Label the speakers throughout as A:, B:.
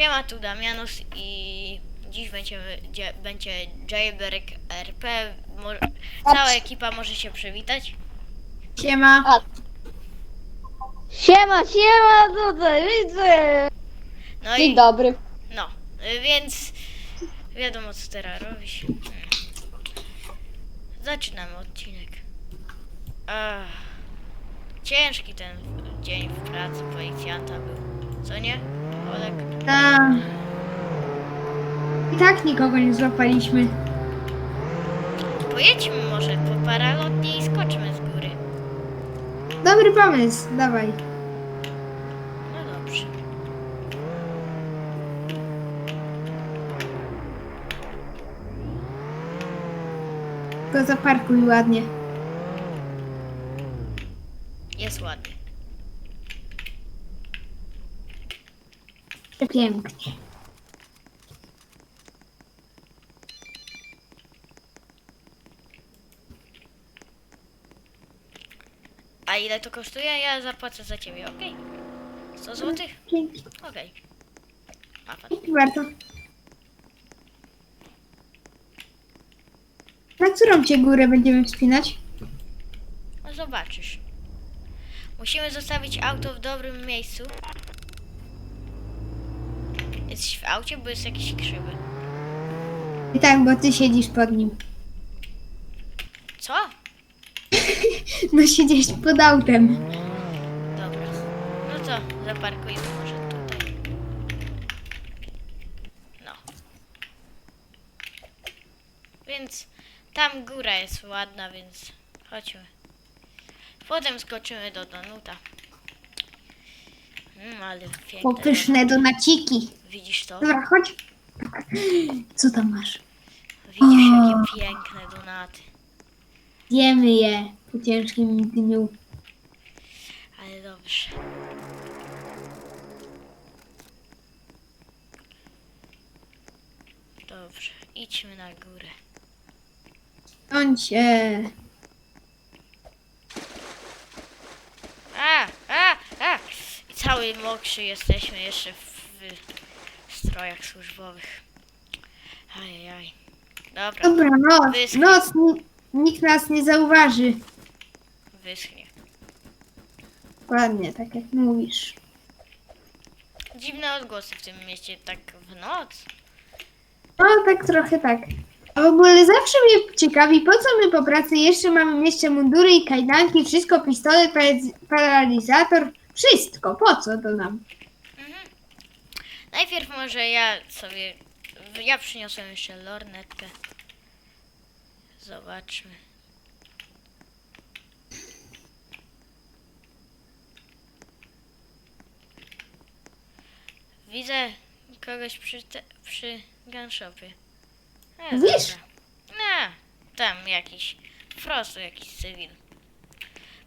A: Siema, tu Damianus i dziś będziemy, dzie, będzie Jailbreak RP. Mo, cała ekipa może się przywitać.
B: Siema.
C: Siema, siema, tutaj widzę.
A: No
C: Dzień
A: i
C: dobry.
A: no, y, więc wiadomo co teraz robić. Zaczynamy odcinek. Ach, ciężki ten dzień w pracy policjanta był. Co nie? Olek?
B: I tak nikogo nie złapaliśmy.
A: Pojedźmy może po paralotnie i skoczmy z góry.
B: Dobry pomysł, dawaj.
A: No dobrze.
B: To zaparkuj ładnie.
A: Jest ładnie.
B: Pięknie.
A: A ile to kosztuje? Ja zapłacę za ciebie, okej? 100 zł?
B: Pięknie.
A: Okej. Ma pan.
B: Warto. Na którą cię górę będziemy wspinać?
A: No zobaczysz. Musimy zostawić auto w dobrym miejscu. Jesteś w aucie, bo jest jakiś krzywy.
B: I tak, bo ty siedzisz pod nim.
A: Co?
B: No siedzisz pod autem.
A: Dobra. No to zaparkujmy może tutaj. No. Więc tam góra jest ładna, więc chodźmy. Potem skoczymy do Donuta. Mm, ale piękne.
B: Popyszne donaciki.
A: Widzisz to?
B: Dobra, chodź. Co tam masz?
A: Widzisz jakie piękne donaty.
B: Jemy je po ciężkim dniu.
A: Ale dobrze. Dobrze, idźmy na górę.
B: Bądź się.
A: A, a, a! I cały mokrzy jesteśmy jeszcze w, w strojach służbowych. Ajajaj. Dobra,
B: Dobra, noc.
A: Wyschnie.
B: Noc. ni- Nikt nas nie zauważy.
A: wyschnie.
B: Ładnie, tak jak mówisz.
A: Dziwne odgłosy w tym mieście, tak w noc.
B: No, tak trochę tak. A w ogóle zawsze mnie ciekawi, po co my po pracy jeszcze mamy jeszcze mundury i kajdanki, wszystko, pistolet, paraliz- paralizator, wszystko. Po co to nam?
A: Mhm. Najpierw może ja sobie. Ja przyniosłem jeszcze lornetkę. Zobaczmy. Widzę kogoś przy, te, przy gunshopie. E,
B: Wiesz?
A: dobra. Nie, tam jakiś. Po prostu jakiś cywil.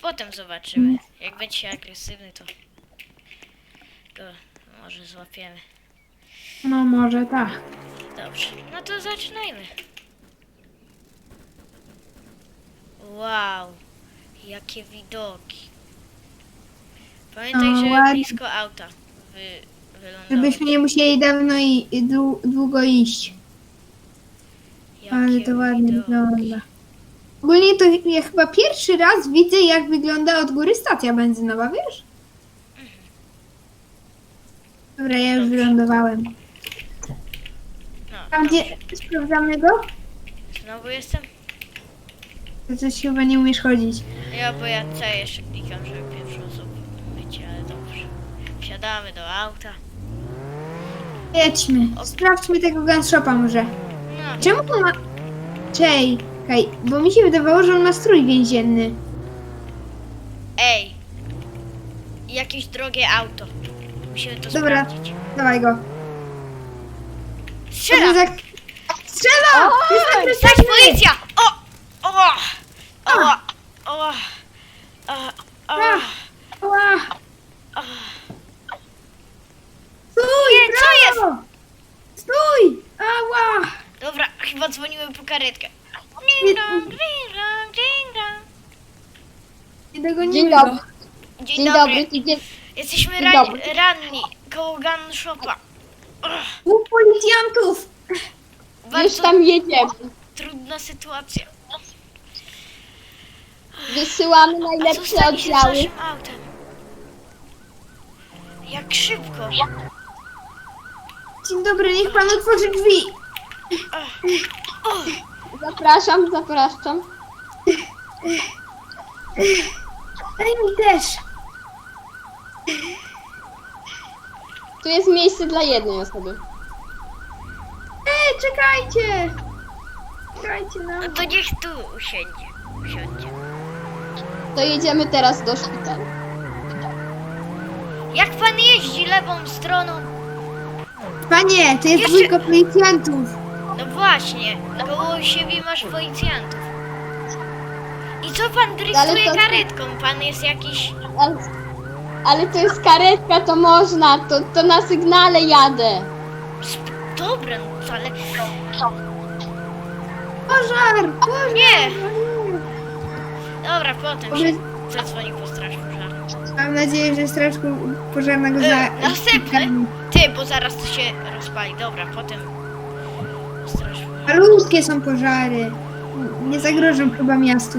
A: Potem zobaczymy. Jak będzie agresywny, to go może złapiemy.
B: No może tak.
A: Dobrze, no to zaczynajmy. Wow, jakie widoki. Pamiętaj,
B: O,
A: że
B: ładnie.
A: blisko auta wy.
B: Żebyśmy nie musieli dawno i i dłu- długo iść. Ale to ładnie wygląda. Ogólnie to ja chyba pierwszy raz widzę, jak wygląda od góry stacja benzynowa, wiesz? Dobra, ja już wylądowałem.
A: No,
B: Tam gdzie sprawdzamy go?
A: Znowu jestem?
B: To coś chyba nie umiesz chodzić.
A: Ja, bo ja cały jeszcze klikam, żeby pierwszą osobę myć, ale dobrze. Wsiadamy do auta.
B: Jedźmy. Sprawdźmy tego gunshopa może.
A: No,
B: Czemu on ma... Czekaj, bo mi się wydawało, że on ma strój więzienny.
A: ej. Jakieś drogie auto. Musimy to
B: Dobra.
A: sprawdzić.
B: Dawaj go.
A: Strzela!
B: Za... Strzela! Jest
A: Stać policja! O! O! O! O! O! O!
B: Ała!
A: o.
B: Stój!
A: Nie, co
B: brawo! Stój! Ała!
A: Dobra, chyba dzwoniłem po karetkę.
B: Nie-
A: Ding dong, ding dong, ding dong.
B: Nie dogonimy
C: Dzień
B: go.
C: dobry.
A: Dzień,
C: Dzień
A: dobry. Jesteśmy
C: Dzień dobry.
A: ranni koło gun shopa.
B: Dwóch policjantów!
C: Już
A: Bardzo
C: tam jedziemy.
A: trudna sytuacja.
C: Wysyłamy
A: A co
C: najlepsze
A: stanie się z
C: oddziały.
A: naszym autem? Jak szybko.
B: Dzień dobry, niech pan otworzy drzwi.
C: Zapraszam, zapraszam.
B: Daj mi też.
C: Tu jest miejsce dla jednej osoby.
B: Ej, czekajcie! Czekajcie na
A: no
B: mnie.
A: to niech tu usiądzie. Usiądzie.
C: To jedziemy teraz do szpitala.
A: Jak pan jeździ lewą stroną?
B: Panie, to jest
A: Jeszcze-
B: dwójka policjantów.
A: No właśnie, koło siebie masz policjantów. I co pan driftuje
C: to-
A: karetką? Pan jest jakiś...
C: Ale, ale to jest karetka, to można. To, to na sygnale jadę.
A: sp- Dobra, no ale...
B: Pożar! Pożar!
A: Nie! Dobra, potem się zadzwoni po straż pożarną.
B: Mam nadzieję, że straż pożarna go
A: E,
B: za...
A: następny? Ty, bo zaraz to się rozpali. Dobra, potem...
B: Malutkie są pożary. Nie zagrożą chyba miastu.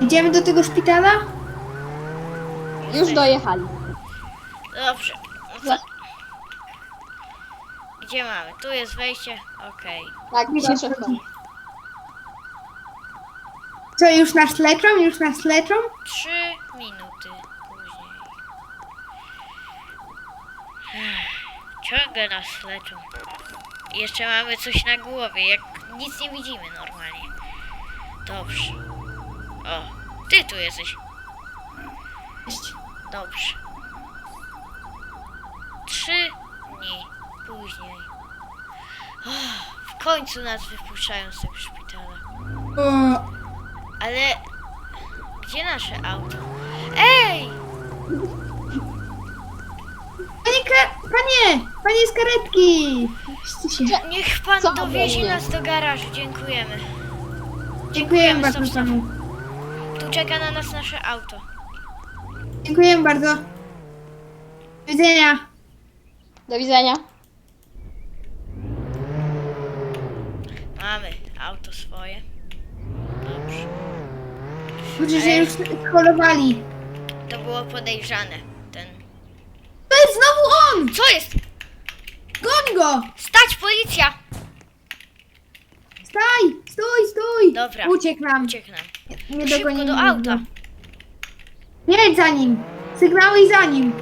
B: Idziemy do tego szpitala?
C: Już dojechali.
A: Dobrze. No to... Gdzie mamy? Tu jest wejście. Okej.
C: Tak, proszę.
B: Co, już nas leczą? Już nas leczą?
A: Trzy minuty później. Ech, Ciągle nas leczą. Jeszcze mamy coś na głowie, jak nic nie widzimy normalnie. Dobrze. O, ty tu jesteś. Dobrze. Trzy dni później. O, w końcu nas wypuszczają z tego szpitala.
B: O,
A: Ale gdzie nasze auto? Ej!
B: panie, ka- panie! Panie z karetki! Się.
A: Niech pan
C: Co
A: dowiezie nas do garażu, dziękujemy.
B: Dziękujemy bardzo
A: stop, stop.
B: panu.
A: Tu czeka na nas nasze auto.
B: Dziękujemy bardzo. Do widzenia.
C: Do widzenia.
A: Mamy auto swoje. Dobrze,
B: że już skolowali.
A: To było podejrzane. Ten.
B: To jest znowu on!
A: Co jest?
B: Goń go!
A: Stać, policja!
B: Staj! Stój, stój!
A: Dobra.
B: Uciekł nam.
A: Uciekł nam.
B: Nie
A: Szybko
B: dogonimy
A: do
B: go.
A: auta.
B: Jedź za nim! Sygnały za nim!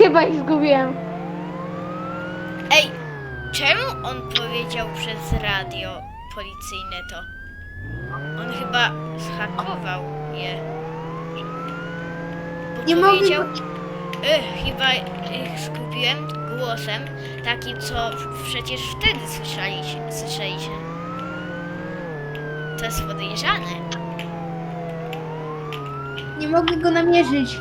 C: Chyba ich zgubiłem.
A: Ej, czemu on powiedział przez radio policyjne to? On chyba zhakował je. Bo
B: Nie
A: powiedział,
B: go-
A: y, chyba ich skupiłem głosem takim, co przecież wtedy słyszeliście. słyszeliście. To jest podejrzane.
B: Nie mogę go namierzyć.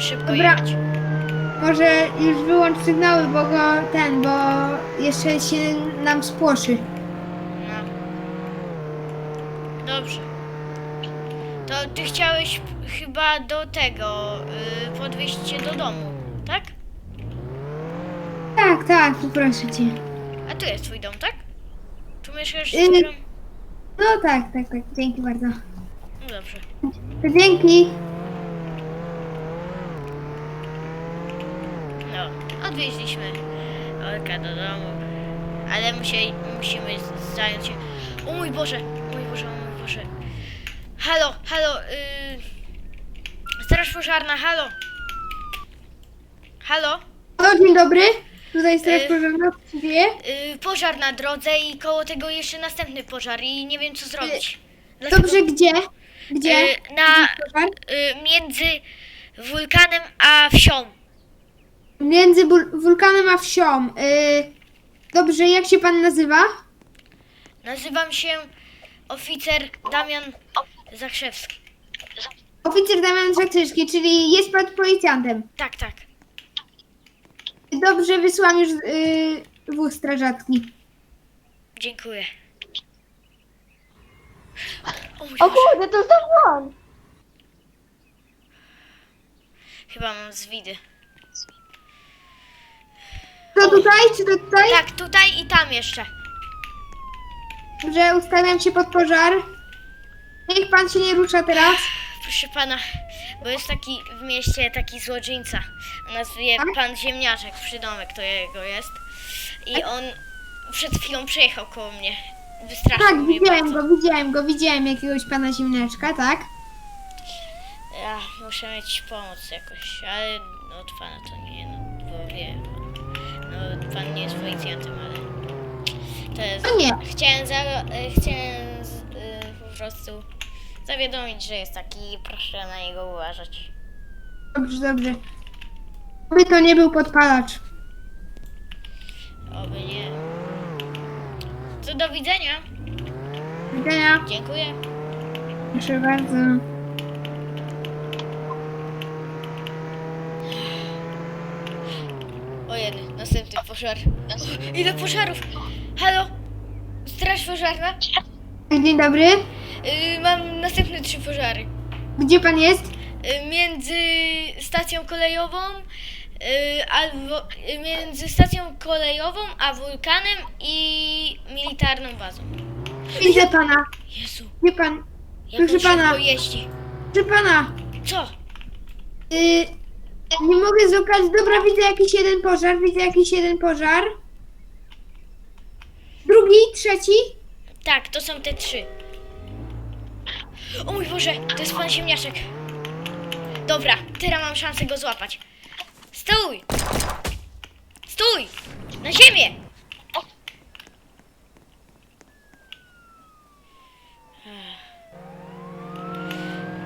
A: Musimy szybko
B: Dobra.
A: jechać.
B: Może już wyłącz sygnały, bo go ten, bo jeszcze się nam spłoszy.
A: No. Dobrze. To ty chciałeś chyba do tego, y, podwieźć cię do domu, tak?
B: Tak, tak, poproszę cię.
A: A tu jest twój dom, tak? Tu mieszkasz z
B: Y.
A: którą?
B: No tak, tak, tak. Dzięki bardzo.
A: No dobrze.
B: To dzięki.
A: No, odwieźliśmy Olka do domu, ale musieli, musimy zająć się... O mój Boże, o mój Boże, o mój Boże. Halo, halo, yy... Straż pożarna, halo. Halo?
B: O, dzień dobry. Tutaj straż
A: Y.
B: pożarna. Dzieje?
A: Yy, pożar na drodze i koło tego jeszcze następny pożar i nie wiem co zrobić. Dlatego,
B: Y, Dobrze, gdzie? Gdzie?
A: yy, na,
B: Pożar?
A: yy, między wulkanem a wsią.
B: Między bul- wulkanem a wsią. Y, dobrze, jak się pan nazywa?
A: Nazywam się oficer Damian Zakrzewski.
B: Oficer Damian Zakrzyszki, czyli jest pan policjantem.
A: Tak, tak.
B: Dobrze, wysłałam już yy, wóz strażacki.
A: Dziękuję. O mój
C: O
A: Boże,
C: kurde, to znowu on.
A: chyba mam zwidy.
B: To tutaj, czy to tutaj?
A: Tak, tutaj i tam jeszcze.
B: Dobrze, ustawiam się pod pożar. Niech pan się nie rusza teraz.
A: Proszę pana, bo jest taki w mieście taki złoczyńca. Nazwie
B: Tak?
A: pan Ziemniaczek, przydomek to jego jest. I on przed chwilą przejechał koło mnie. Wystraszył
B: Tak,
A: mnie
B: widziałem
A: bardzo.
B: go, widziałem go, widziałem jakiegoś pana ziemniaczka, tak?
A: Ja muszę mieć pomoc jakoś, ale od pana to nie, no bo wie pan. No pan nie jest policjantem, ale to jest...
B: No nie.
A: Chciałem, za, e, chciałem z, y, po prostu zawiadomić, że jest taki, proszę na niego uważać.
B: Dobrze, dobrze. By to nie był podpalacz.
A: Oby nie. To do widzenia.
B: Do widzenia.
A: Dziękuję.
B: Proszę bardzo.
A: O jeden, następny pożar. Ile pożarów! Halo? Straż pożarna?
B: Dzień dobry.
A: Y, mam następne trzy pożary.
B: Gdzie pan jest?
A: Y, między stacją kolejową, y, albo y, między stacją kolejową a wulkanem i militarną bazą.
B: Widzę pana.
A: Jezu,
B: Wie pan.
A: on
B: Proszę pana.
A: szybko jeździ.
B: Proszę pana.
A: Co?
B: Y, nie mogę złapać. Dobra, widzę jakiś jeden pożar. Widzę jakiś jeden pożar. Drugi, trzeci.
A: Tak, to są te trzy. O mój Boże, to jest pan ziemniaczek. Dobra, teraz mam szansę go złapać. Stój! Stój! Na ziemię!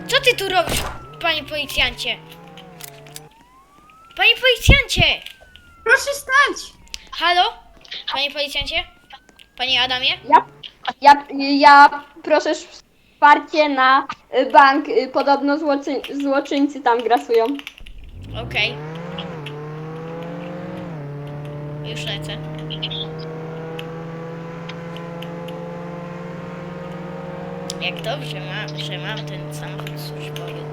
A: Co ty tu robisz, panie policjancie? Panie policjancie!
B: Proszę stać.
A: Halo? Panie policjancie? Panie Adamie?
C: Ja, ja, ja proszę wsparcie na y, bank. Y, Podobno złoczy, złoczyńcy tam grasują.
A: Okej. Już lecę. Jak dobrze mam, że mam ten samochód służbowy.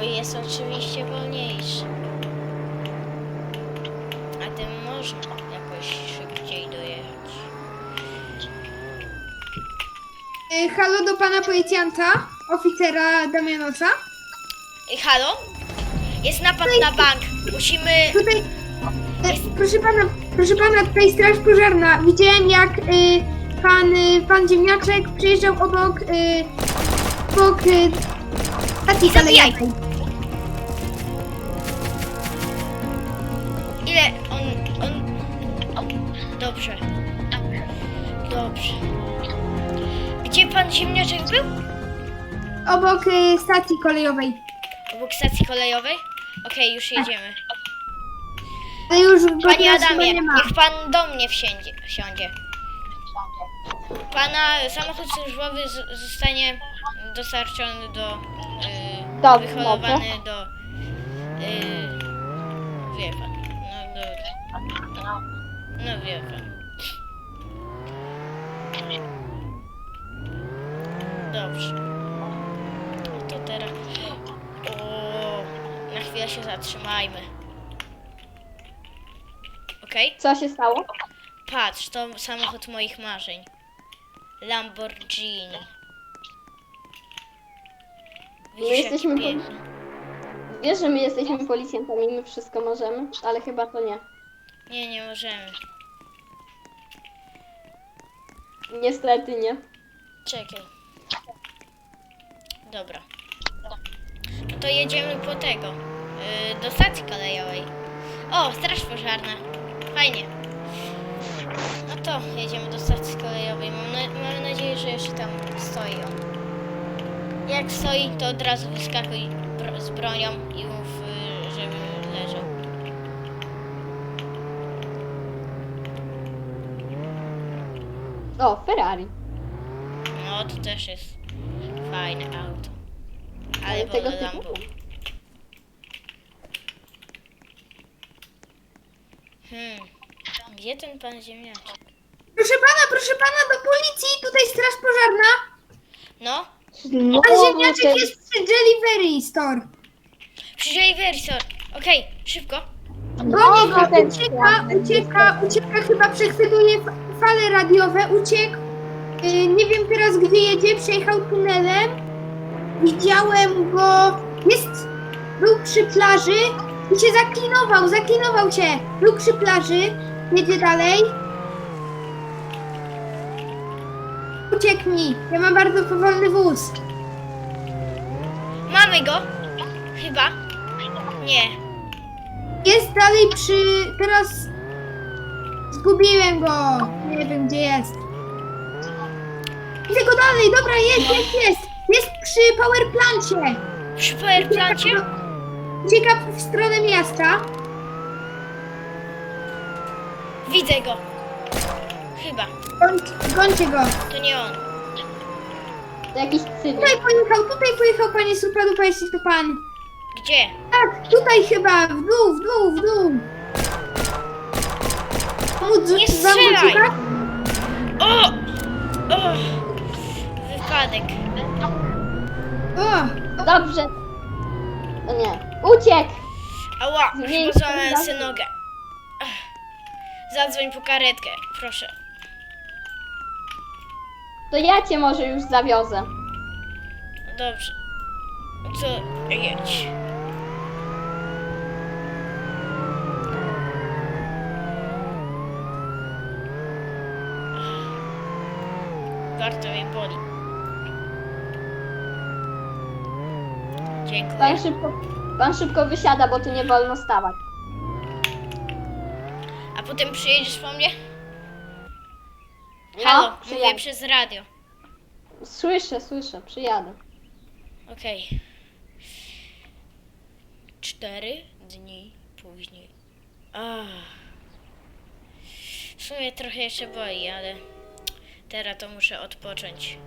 A: Jest oczywiście wolniejszy. A tym można jakoś szybciej dojechać.
B: Y, halo do pana policjanta, oficera Damianosa.
A: Ej, halo? Jest napad na bank. Musimy...
B: Tutaj, e, proszę pana, proszę pana, tutaj straż pożarna. Widziałem jak y, pan, y, pan ziemniaczek przyjeżdżał obok, y, obok y, stacji kolejowej.
A: Dobrze. Dobrze. Gdzie pan ziemniaczek był?
B: Obok y, stacji kolejowej.
A: Obok stacji kolejowej? Okej, już jedziemy.
B: Ale już go
A: Panie
B: teraz chyba
A: Adamie,
B: nie ma.
A: niech pan do mnie wsiądzie. wsiądzie. Pana samochód służbowy z, zostanie dostarczony do... Yy,
C: Dobrze,
A: wyholowany do... Yy, wie pan. No, do, no, no wie pan. Dobrze. To teraz... O, na chwilę się zatrzymajmy. Okej?
C: Co się stało?
A: Patrz, to samochód moich marzeń. Lamborghini.
C: My
A: Widzisz, jaki
C: jesteśmy
A: piękny.
C: Wiesz, że my jesteśmy policjantami, my wszystko możemy, ale chyba to nie.
A: Nie, nie możemy.
C: Niestety nie.
A: Czekaj. Dobra. No to jedziemy po tego. Yy, do stacji kolejowej. O, straż pożarna. Fajnie. No to jedziemy do stacji kolejowej. Mam, na, mam nadzieję, że jeszcze tam stoi on. Jak stoi, to od razu wyskakuj bro, z bronią i mów, y, żeby leżał.
C: O, Ferrari.
A: No, to też jest fajne auto. Ale
C: Ale tego
A: wolę
C: typu?
A: Hmm. Gdzie ten pan ziemniaczek?
B: Proszę pana, proszę pana, do policji, tutaj straż pożarna.
A: No,
C: Znowu
B: Pan ziemniaczek
C: ten-
B: jest przy Delivery Store.
A: przyjrzyj wersor. Okej, szybko.
B: Goni go,
C: ten
B: ucieka, ucieka, ucieka, chyba przechwytuje fale radiowe, uciekł. Y, nie wiem teraz gdzie jedzie, przejechał tunelem. Widziałem go, jest, był przy plaży i się zaklinował, zaklinował się. Był przy plaży, jedzie dalej. Ucieknij, ja mam bardzo powolny wóz.
A: Mamy go. Chyba. Nie.
B: Jest dalej przy, teraz zgubiłem go, nie wiem gdzie jest. Widzę go dalej, dobra, jest, jest, jest. Jest przy powerplancie.
A: Przy powerplancie?
B: Ucieka w stronę miasta.
A: Widzę go. Chyba.
B: Goń- Gońcie go.
A: To nie on.
C: To jakiś cywil.
B: Tutaj pojechał, tutaj pojechał panie Supadupa, jeśli to pan.
A: Gdzie?
B: Tak, tutaj chyba, w dół, w dół, w dół. Pomóc
A: Nie
B: wam
A: strzelaj!
B: uciekać?
A: O! O! Wypadek.
B: O,
C: Dobrze. No nie. Uciekł!
A: Ała,
C: Nie,
A: chyba złamałem
C: nie.
A: sobie nogę. Ach. Zadzwoń po karetkę, proszę.
C: To ja cię może już zawiozę.
A: No Dobrze. To jedź. Bardzo mnie boli. Dziękuję.
C: Pan szybko, pan szybko wysiada, bo tu nie wolno stawać.
A: A potem przyjedziesz po mnie?
C: No,
A: Halo, mówię
C: przyjadę.
A: przez radio.
C: Słyszę, słyszę, przyjadę.
A: Okej. Cztery dni później. Ach. W sumie trochę jeszcze boi, ale teraz to muszę odpocząć.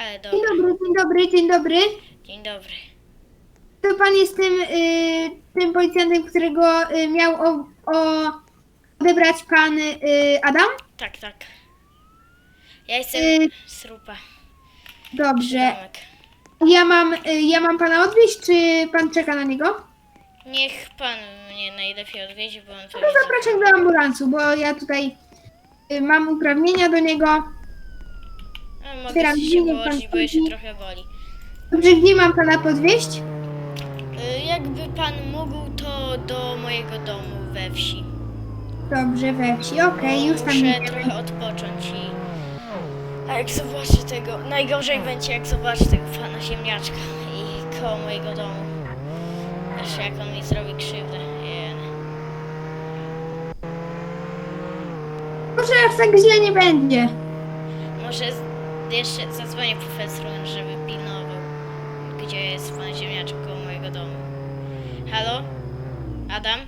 A: Ale
B: dzień
A: dobra.
B: dobry, dzień dobry, dzień dobry.
A: Dzień dobry.
B: To pan jest tym, y, tym policjantem, którego y, miał o, o odebrać pan y, Adam?
A: Tak, tak. Ja jestem
B: Y,
A: Srupa.
B: Dobrze.
A: Domek.
B: Ja mam, y, ja mam pana odwieźć, czy pan czeka na niego?
A: Niech pan mnie najlepiej odwiedzi, bo on
B: No
A: pewnie...
B: to zapraszam do ambulansu, bo ja tutaj y, mam uprawnienia do niego.
A: Mogę
B: otwieram
A: się
B: drzwi, niech pan
A: położyć, bo jeszcze trochę boli.
B: Dobrze, gdzie mam pana podwieźć?
A: Y, Jakby pan mógł, to do mojego domu we wsi.
B: Dobrze, we wsi. Okej, już tam
A: Muszę
B: jedziemy.
A: trochę odpocząć i... A jak zobaczę tego... Najgorzej będzie, jak zobaczę tego pana ziemniaczka i koło mojego domu. Jeszcze jak on mi zrobi krzywdę. Jene.
B: Może aż tak źle nie będzie.
A: Może z- jeszcze zadzwonię profesorowi, żeby pilnował, gdzie jest pan ziemniaczek koło mojego domu. Halo? Adam?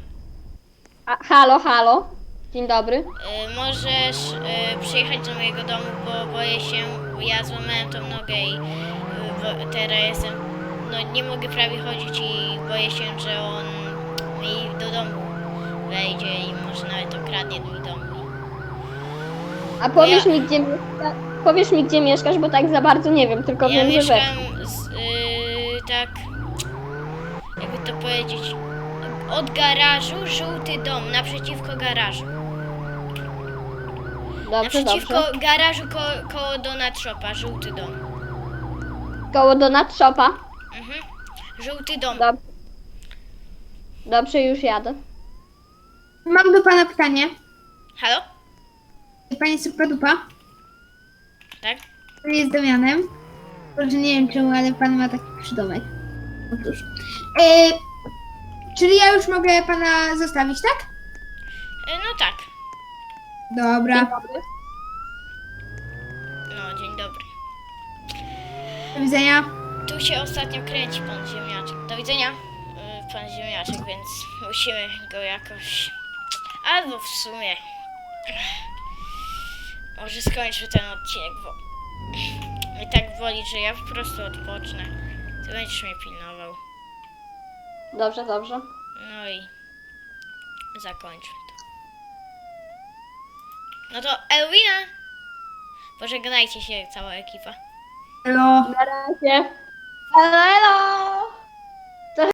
C: A, halo, halo. Dzień dobry.
A: Y, możesz y, przyjechać do mojego domu, bo boję się, bo ja złamałem tą nogę i y, bo teraz jestem, no nie mogę prawie chodzić i boję się, że on mi do domu wejdzie i może nawet okradnie mój dom.
C: A powiesz
A: Ja-
C: mi, gdzie mieszka, powiesz mi, gdzie mieszkasz, bo tak za bardzo nie wiem, tylko
A: Ja
C: wiem, że we
A: mieszkam z, y, tak, jakby to powiedzieć, od garażu, żółty dom, naprzeciwko garażu.
C: Dobrze,
A: Naprzeciwko
C: dobrze.
A: garażu ko- koło Donut Shopa, żółty dom.
C: Koło Donut Shopa.
A: Mhm. Żółty dom.
C: Dobrze. Dobrze, już jadę.
B: Mam do pana pytanie.
A: Halo?
B: Panie Supadupa,
A: Tak?
B: to jest Damianem. Może nie wiem czemu, ale pan ma taki przydomek. Otóż. E, czyli ja już mogę pana zostawić, tak?
A: E, No tak.
B: Dobra.
C: Dzień dobry.
A: No, dzień dobry.
B: Do widzenia.
A: Tu się ostatnio kręci pan ziemniaczek. Do widzenia, y, pan ziemniaczek, więc musimy go jakoś... Albo w sumie... Może skończę ten odcinek, bo mnie tak woli, że ja po prostu odpocznę. Ty będziesz mnie pilnował.
C: Dobrze, dobrze.
A: No i zakończmy to. No to Elwina! Pożegnajcie się cała ekipa.
B: Hello.
C: Na razie. Elo, elo!